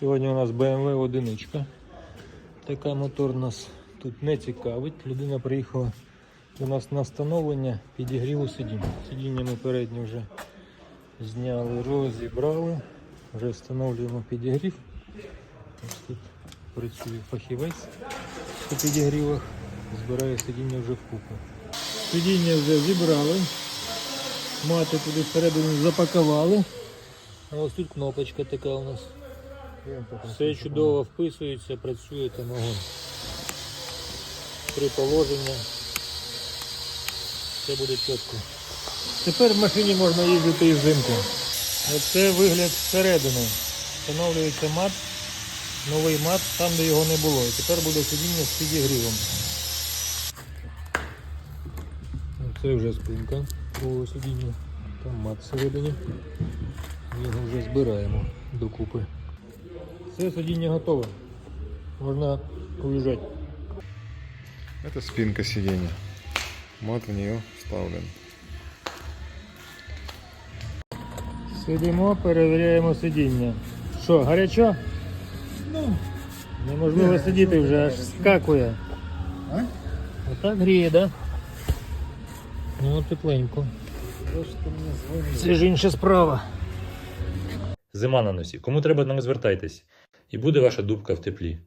Сьогодні у нас BMW одиничка. Така мотор нас тут не цікавить. Людина приїхала до нас на встановлення підігріву сидінь. Сидіння ми передні вже зняли, розібрали. Вже встановлюємо підігрів. Ось тут працює фахівець по підігрівах. Збирає сидіння вже в купу. Сидіння вже зібрали. Мати туди всередину запакували. А ось тут кнопочка така у нас. Все чудово вписується, працює там огонь. Три положення. Все буде чітко. Тепер в машині можна їздити і взимку. Оце вигляд зсередини. Встановлюється мат, новий мат там, де його не було. І тепер буде сидіння з підігрівом. Це вже спинка другого сидіння. Там мат всередині. Його вже збираємо докупи. Все сидіння готове. Можна уїжджати. Это спинка сиденья. Мат в нее вставлен. Сидимо, перевіряємо сидіння. Що, гарячо? Ну, Неможливо сидіти вже, аж скакує. а? Отак гріє, так? Да? Ну, тепленько. Це ж інша справа. Зима на носі. Кому треба, нам звертайтесь. І буде ваша дубка в теплі.